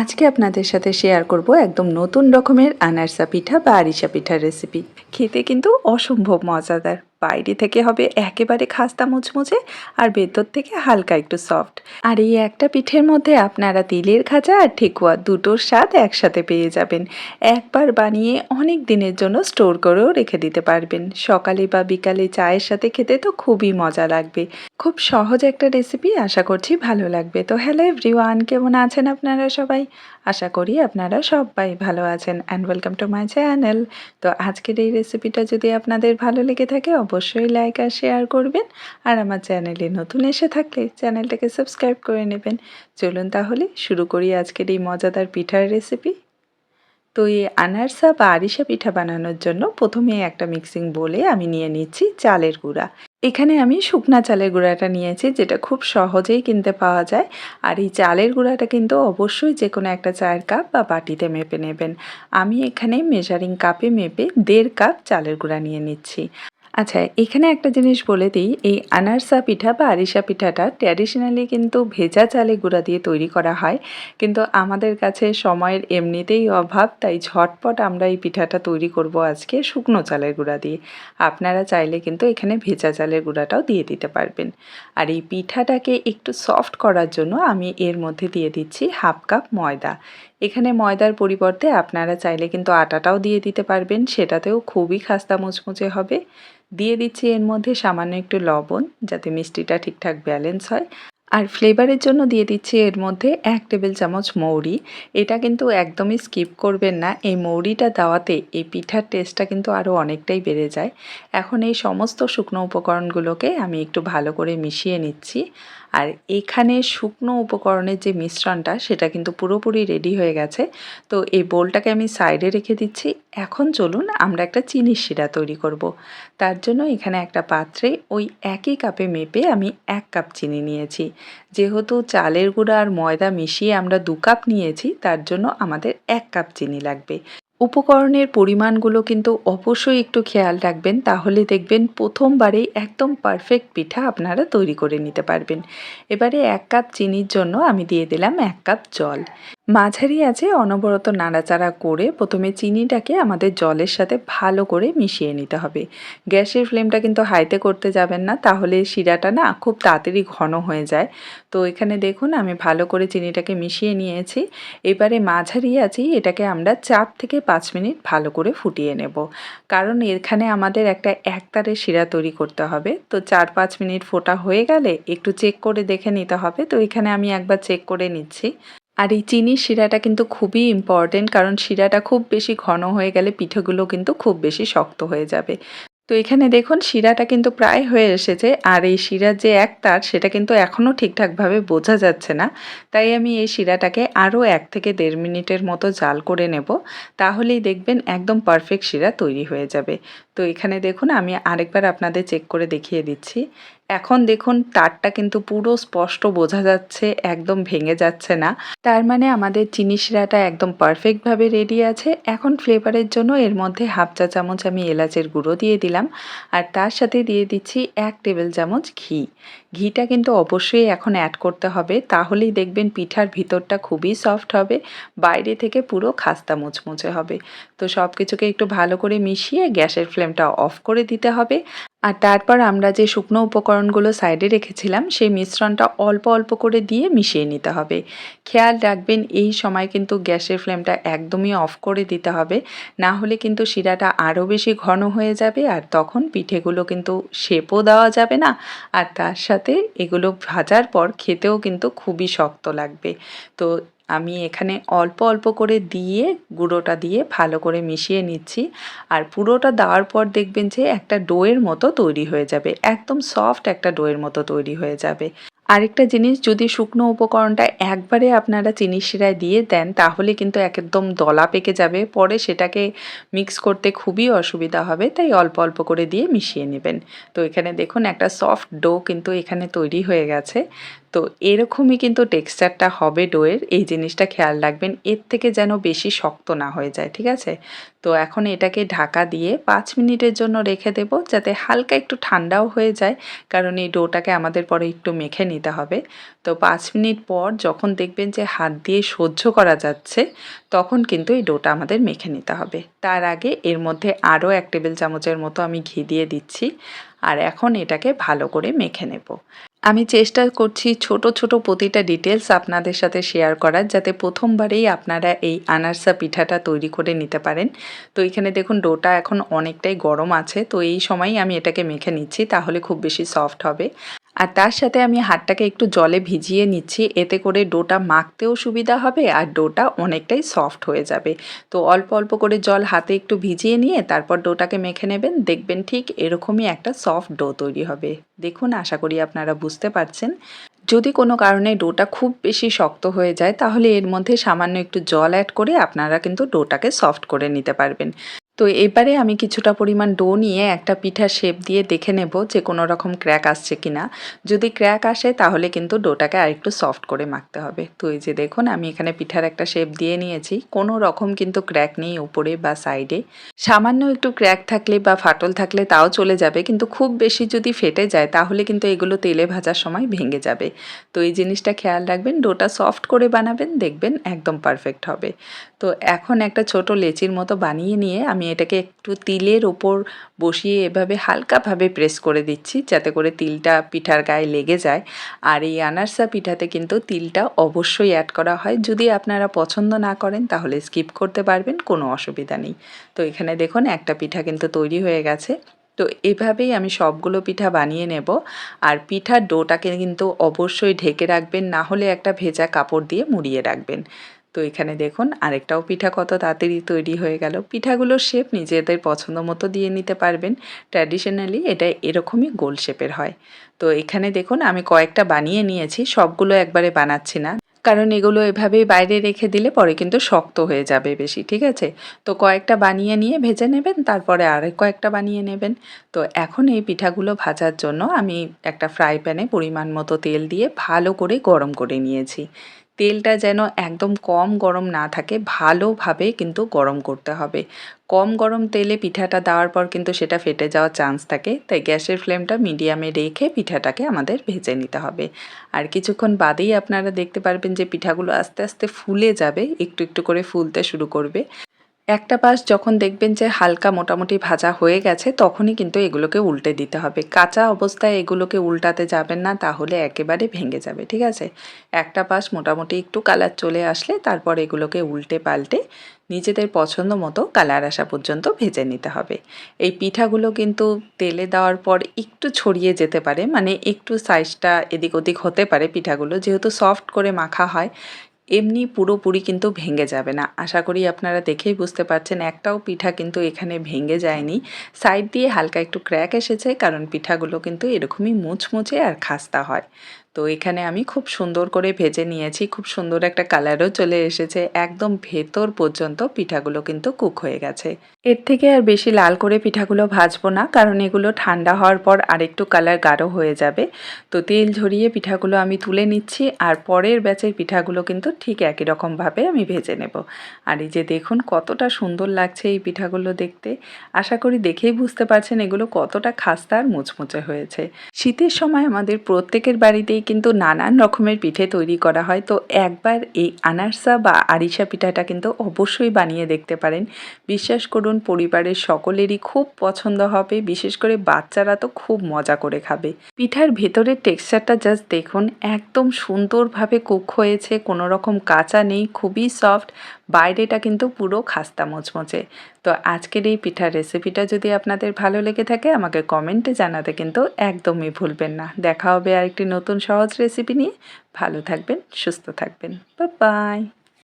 আজকে আপনাদের সাথে শেয়ার করব একদম নতুন রকমের আনারসা পিঠা বা আরিসা পিঠার রেসিপি খেতে কিন্তু অসম্ভব মজাদার। বাইরে থেকে হবে একেবারে খাস্তা মুচমুচে আর ভেতর থেকে হালকা একটু সফট। আর এই একটা পিঠের মধ্যে আপনারা তিলের খাজা আর ঠেকুয়া দুটোর স্বাদ একসাথে পেয়ে যাবেন। একবার বানিয়ে অনেক দিনের জন্য স্টোর করেও রেখে দিতে পারবেন। সকালে বা বিকালে চায়ের সাথে খেতে তো খুবই মজা লাগবে। খুব সহজ একটা রেসিপি আশা করছি ভালো লাগবে। তো হ্যালো এভরিওয়ান, কেমন আছেন আপনারা সবাই? আশা করি আপনারা সবাই ভালো আছেন। And welcome to my channel তো আজকের এই রেসিপিটা যদি আপনাদের ভালো লেগে থাকে, অবশ্যই লাইক আর শেয়ার করবেন। আর আমার চ্যানেলে নতুন এসে থাকলে চ্যানেলটাকে সাবস্ক্রাইব করে নেবেন। চলুন তাহলে শুরু করি আজকের এই মজাদার পিঠার রেসিপি তো এই আনারসা বা আরিসা পিঠা বানানোর জন্য প্রথমে একটা মিক্সিং বলে আমি নিয়ে নিচ্ছি চালের গুঁড়া। এখানে আমি শুকনা চালের গুঁড়াটা নিয়েছি, যেটা খুব সহজেই কিনতে পাওয়া যায়। আর এই চালের গুঁড়াটা কিন্তু অবশ্যই যে কোনো একটা চায়ের কাপ বা বাটিতে মেপে নেবেন। আমি এখানে মেজারিং কাপে মেপে দেড় কাপ চালের গুঁড়া নিয়ে নিচ্ছি। আচ্ছা এখানে একটা জিনিস বলে দিই। এই আনারসা পিঠা বা আরিসা পিঠাটা ট্র্যাডিশনালি কিন্তু ভেজা চালে গুঁড়া দিয়ে তৈরি করা হয়। কিন্তু আমাদের কাছে সময়ের এমনিতেই অভাব, তাই ঝটপট আমরা এই পিঠাটা তৈরি করব আজকে শুকনো চালের গুঁড়া দিয়ে। আপনারা চাইলে কিন্তু এখানে ভেজা চালের গুঁড়াটাও দিয়ে দিতে পারবেন। আর এই পিঠাটাকে একটু সফট করার জন্য আমি এর মধ্যে দিয়ে দিচ্ছি হাফ কাপ ময়দা। এখানে ময়দার পরিবর্তে আপনারা চাইলে কিন্তু আটাটাও দিয়ে দিতে পারবেন, সেটাতেও খুবই খাস্তা মুচমুচে হবে। দিয়ে দিচ্ছি এর মধ্যে সামান্য একটু লবণ, যাতে মিষ্টিটা ঠিকঠাক ব্যালেন্স হয়। আর ফ্লেভারের জন্য দিয়ে দিচ্ছি এর মধ্যে এক টেবিল চামচ মৌরি। এটা কিন্তু একদমই স্কিপ করবেন না। এই মৌরিটা দেওয়াতে এই পিঠার টেস্টটা কিন্তু আরও অনেকটাই বেড়ে যায়। এখন এই সমস্ত শুকনো উপকরণগুলোকে আমি একটু ভালো করে মিশিয়ে নিচ্ছি। আর এখানে শুকনো উপকরণের যে মিশ্রণটা, সেটা কিন্তু পুরোপুরি রেডি হয়ে গেছে। তো এই বোলটাকে আমি সাইডে রেখে দিচ্ছি। এখন চলুন আমরা একটা চিনির শিরা তৈরি করব। তার জন্য এখানে একটা পাত্রে ওই একই কাপে মেপে আমি এক কাপ চিনি নিয়েছি। যেহেতু চালের গুঁড়া আর ময়দা মিশিয়ে আমরা দু কাপ নিয়েছি, তার জন্য আমাদের এক কাপ চিনি লাগবে। উপকরণের পরিমাণগুলো কিন্তু অবশ্যই একটু খেয়াল রাখবেন, তাহলে দেখবেন প্রথমবারেই একদম পারফেক্ট পিঠা আপনারা তৈরি করে নিতে পারবেন। এবারে এক কাপ চিনির জন্য আমি দিয়ে দিলাম এক কাপ জল। মাঝারি আছে, অনবরত নাড়াচাড়া করে প্রথমে চিনিটাকে আমাদের জলের সাথে ভালো করে মিশিয়ে নিতে হবে। গ্যাসের ফ্লেমটা কিন্তু হাইতে করতে যাবেন না, তাহলে শিরাটা না খুব তাড়াতাড়ি ঘন হয়ে যায়। তো এখানে দেখুন, আমি ভালো করে চিনিটাকে মিশিয়ে নিয়েছি। এবারে মাঝারি আছি, এটাকে আমরা চার থেকে পাঁচ মিনিট ভালো করে ফুটিয়ে নেব। কারণ এখানে আমাদের একটা একতারের শিরা তৈরি করতে হবে। তো চার পাঁচ মিনিট ফোটা হয়ে গেলে একটু চেক করে দেখে নিতে হবে। তো এখানে আমি একবার চেক করে নিচ্ছি। আর এই চিনির শিরাটা কিন্তু খুবই ইম্পর্টেন্ট কারণ শিরাটা খুব বেশি ঘন হয়ে গেলে পিঠেগুলো কিন্তু খুব বেশি শক্ত হয়ে যাবে। তো এখানে দেখুন শিরাটা কিন্তু প্রায় হয়ে এসেছে আর এই শিরার যে এক তার সেটা কিন্তু এখনও ঠিকঠাকভাবে বোঝা যাচ্ছে না। তাই আমি এই শিরাটাকে আরও এক থেকে দেড় মিনিটের মতো জাল করে নেব, তাহলেই দেখবেন একদম পারফেক্ট শিরা তৈরি হয়ে যাবে। তো এখানে দেখুন আমি আরেকবার আপনাদের চেক করে দেখিয়ে দিচ্ছি। এখন দেখুন, তারটা কিন্তু পুরো স্পষ্ট বোঝা যাচ্ছে, একদম ভেঙে যাচ্ছে না। তার মানে আমাদের চিনি শিরাটা একদম পারফেক্টভাবে রেডি আছে। এখন ফ্লেভারের জন্য এর মধ্যে হাফ চা চামচ আমি এলাচের গুঁড়ো দিয়ে দিলাম। আর তার সাথে দিয়ে দিচ্ছি এক টেবিল চামচ ঘি। ঘিটা কিন্তু অবশ্যই এখন অ্যাড করতে হবে। তাহলেই দেখবেন পিঠার ভিতরটা খুবই সফট হবে, বাইরে থেকে পুরো খাস্তা মুচমুচে হবে। তো সব কিছুকে একটু ভালো করে মিশিয়ে গ্যাসের ফ্লেমটা অফ করে দিতে হবে। আর তারপর আমরা যে শুকনো উপকরণগুলো সাইডে রেখেছিলাম, সেই মিশ্রণটা অল্প অল্প করে দিয়ে মিশিয়ে নিতে হবে। খেয়াল রাখবেন, এই সময় কিন্তু গ্যাসের ফ্লেমটা একদমই অফ করে দিতে হবে। না হলে কিন্তু শিরাটা আরও বেশি ঘন হয়ে যাবে আর তখন পিঠেগুলো কিন্তু শেপও দেওয়া যাবে না। আর তার সাথে এগুলো ভাজার পর খেতেও কিন্তু খুবই শক্ত লাগবে। তো আমি এখানে অল্প অল্প করে দিয়ে গুঁড়োটা দিয়ে ভালো করে মিশিয়ে নিচ্ছি। আর পুরোটা দেওয়ার পর দেখবেন যে একটা ডোয়ের মতো তৈরি হয়ে যাবে। একদম সফট একটা ডোয়ের মতো তৈরি হয়ে যাবে। আরেকটা জিনিস, যদি শুকনো উপকরণটা একবারে আপনারা চিনি শিরায় দিয়ে দেন, তাহলে কিন্তু একদম দলা পেকে যাবে। পরে সেটাকে মিক্স করতে খুবই অসুবিধা হবে, তাই অল্প অল্প করে দিয়ে মিশিয়ে নেবেন। তো এখানে দেখুন, একটা সফট ডো কিন্তু এখানে তৈরি হয়ে গেছে। তো এরকমই কিন্তু টেক্সচারটা হবে ডোয়ের এই জিনিসটা খেয়াল রাখবেন, এর থেকে যেন বেশি শক্ত না হয়ে যায়, ঠিক আছে? তো এখন এটাকে ঢাকা দিয়ে পাঁচ মিনিটের জন্য রেখে দেব, যাতে হালকা একটু ঠান্ডাও হয়ে যায়, কারণ এই ডোটাকে আমাদের পরে একটু মেখে নিতে হবে। তো পাঁচ মিনিট পর যখন দেখবেন যে হাত দিয়ে সহ্য করা যাচ্ছে, তখন কিন্তু এই ডোটা আমাদের মেখে নিতে হবে। তার আগে এর মধ্যে আরও এক টেবিল চামচের মতো আমি ঘি দিয়ে দিচ্ছি। আর এখন এটাকে ভালো করে মেখে নেব। আমি চেষ্টা করছি ছোট ছোট প্রতিটা ডিটেলস আপনাদের সাথে শেয়ার করার, যাতে প্রথমবারেই আপনারা এই আনারসা পিঠাটা তৈরি করে নিতে পারেন। তো এখানে দেখুন, ডোটা এখন অনেকটাই গরম আছে, তো এই সময়ই আমি এটাকে মেখে নিচ্ছি, তাহলে খুব বেশি সফট হবে। আর তার সাথে আমি হাতটাকে একটু জলে ভিজিয়ে নিচ্ছি, এতে করে ডোটা মাখতেও সুবিধা হবে, আর ডোটা অনেকটাই সফট হয়ে যাবে। তো অল্প অল্প করে জল হাতে একটু ভিজিয়ে নিয়ে তারপর ডোটাকে মেখে নেবেন, দেখবেন ঠিক এরকমই একটা সফট ডো তৈরি হবে। দেখুন, আশা করি আপনারা বুঝতে পারছেন। যদি কোনো কারণে ডোটা খুব বেশি শক্ত হয়ে যায়, তাহলে এর মধ্যে সামান্য একটু জল অ্যাড করে আপনারা কিন্তু ডোটাকে সফট করে নিতে পারবেন। তো এবারে আমি কিছুটা পরিমাণ ডো নিয়ে একটা পিঠা শেপ দিয়ে দেখে নেব যে কোনো রকম ক্র্যাক আসছে কি না যদি ক্র্যাক আসে, তাহলে কিন্তু ডোটাকে আরেকটু সফট করে মাখতে হবে। তো এই যে দেখুন, আমি এখানে পিঠার একটা শেপ দিয়ে নিয়েছি। কোনো রকম কিন্তু ক্র্যাক নেই উপরে বা সাইডে সামান্য একটু ক্র্যাক থাকলে বা ফাটল থাকলে তাও চলে যাবে, কিন্তু খুব বেশি যদি ফেটে যায়, তাহলে কিন্তু এগুলো তেলে ভাজার সময় ভেঙে যাবে। তো এই জিনিসটা খেয়াল রাখবেন, ডোটা সফট করে বানাবেন, দেখবেন একদম পারফেক্ট হবে। তো এখন একটা ছোট লেচির মতো বানিয়ে নিয়ে আমি এটাকে একটু তিলের ওপর বসিয়ে এভাবে হালকাভাবে প্রেস করে দিচ্ছি, যাতে করে তিলটা পিঠার গায়ে লেগে যায়। আর এই আনারসা পিঠাতে কিন্তু তিলটা অবশ্যই অ্যাড করা হয়। যদি আপনারা পছন্দ না করেন, তাহলে স্কিপ করতে পারবেন, কোনো অসুবিধা নেই। তো এখানে দেখুন, একটা পিঠা কিন্তু তৈরি হয়ে গেছে। তো এভাবেই আমি সবগুলো পিঠা বানিয়ে নেব। আর পিঠার ডোটাকে কিন্তু অবশ্যই ঢেকে রাখবেন, না হলে একটা ভেজা কাপড় দিয়ে মুড়িয়ে রাখবেন। তো এখানে দেখুন আরেকটাও পিঠা কত তাড়াতাড়ি তৈরি হয়ে গেল। পিঠাগুলোর শেপ নিজেদের পছন্দ মতো দিয়ে নিতে পারবেন। ট্র্যাডিশনালি এটা এরকমই গোল শেপের হয়। তো এখানে দেখুন আমি কয়েকটা বানিয়ে নিয়েছি, সবগুলো একবারে বানাচ্ছি না। কারণ এগুলো এভাবেই বাইরে রেখে দিলে পরে কিন্তু শক্ত হয়ে যাবে বেশি, ঠিক আছে? তো কয়েকটা বানিয়ে নিয়ে ভেজে নেবেন, তারপরে আরেক কয়েকটা বানিয়ে নেবেন। তো এখন এই পিঠাগুলো ভাজার জন্য আমি একটা ফ্রাই প্যানে পরিমাণ মতো তেল দিয়ে ভালো করে গরম করে নিয়েছি। তেলটা যেন একদম কম গরম না থাকে, ভালোভাবে কিন্তু গরম করতে হবে। কম গরম তেলে পিঠাটা দেওয়ার পর কিন্তু সেটা ফেটে যাওয়ার চান্স থাকে, তাই গ্যাসের ফ্লেমটা মিডিয়ামে রেখে পিঠাটাকে আমাদের ভেজে নিতে হবে। আর কিছুক্ষণ বাদেই আপনারা দেখতে পারবেন যে পিঠাগুলো আস্তে আস্তে ফুলে যাবে, একটু একটু করে ফুলতে শুরু করবে। একটা পাশ যখন দেখবেন যে হালকা মোটামুটি ভাজা হয়ে গেছে, তখনই কিন্তু এগুলোকে উল্টে দিতে হবে। কাঁচা অবস্থায় এগুলোকে উল্টাতে যাবেন না, তাহলে একেবারে ভেঙে যাবে, ঠিক আছে? একটা পাশ মোটামুটি একটু কালার চলে আসলে তারপর এগুলোকে উল্টে পাল্টে নিজেদের পছন্দ মতো কালার আসা পর্যন্ত ভেজে নিতে হবে। এই পিঠাগুলো কিন্তু তেলে দেওয়ার পর একটু ছড়িয়ে যেতে পারে মানে একটু সাইজটা এদিক ওদিক হতে পারে পিঠাগুলো, যেহেতু সফট করে মাখা হয় এমনি পুরোপুরি কিন্তু ভেঙে যাবে না। আশা করি আপনারা দেখেই বুঝতে পারছেন, একটাও পিঠা কিন্তু এখানে ভেঙে যায়নি। সাইড দিয়ে হালকা একটু ক্র্যাক এসেছে, কারণ পিঠাগুলো কিন্তু এরকমই মুচমুচে আর খাস্তা হয়। তো এখানে আমি খুব সুন্দর করে ভেজে নিয়েছি, খুব সুন্দর একটা কালারও চলে এসেছে, একদম ভেতর পর্যন্ত পিঠাগুলো কিন্তু কুক হয়ে গেছে। এর থেকে আর বেশি লাল করে পিঠাগুলো ভাজবো না, কারণ এগুলো ঠান্ডা হওয়ার পর আরেকটু কালার গাঢ় হয়ে যাবে। তো তেল ঝরিয়ে পিঠাগুলো আমি তুলে নিচ্ছি আর পরের ব্যাচের পিঠাগুলো কিন্তু ঠিক একই রকমভাবে আমি ভেজে নেব। আর এই যে দেখুন কতটা সুন্দর লাগছে এই পিঠাগুলো দেখতে, আশা করি দেখেই বুঝতে পারছেন এগুলো কতটা খাস্তা আর মুচমুচে হয়েছে। শীতের সময় আমাদের প্রত্যেকের বাড়িতেই কিন্তু নানান রকমের পিঠে তৈরি করা হয়। তো একবার এই আনারসা বা আরিসা পিঠাটা কিন্তু অবশ্যই বানিয়ে দেখতে পারেন। বিশ্বাস করুন, পরিবারের সকলেরই খুব পছন্দ হবে। বিশেষ করে বাচ্চারা তো খুব মজা করে খাবে। পিঠার ভেতরের টেক্সচারটা জাস্ট দেখুন, একদম সুন্দরভাবে কুক হয়েছে। কোনো রকম কাঁচা নেই, খুবই সফট। বাইরেটা কিন্তু পুরো খাস্তা মচমচে। তো আজকের এই পিঠার রেসিপিটা যদি আপনাদের ভালো লেগে থাকে, আমাকে কমেন্টে জানাতে কিন্তু একদমই ভুলবেন না। দেখা হবে আরেকটি নতুন সহজ রেসিপি নিয়ে। ভালো থাকবেন, সুস্থ থাকবেন। বাই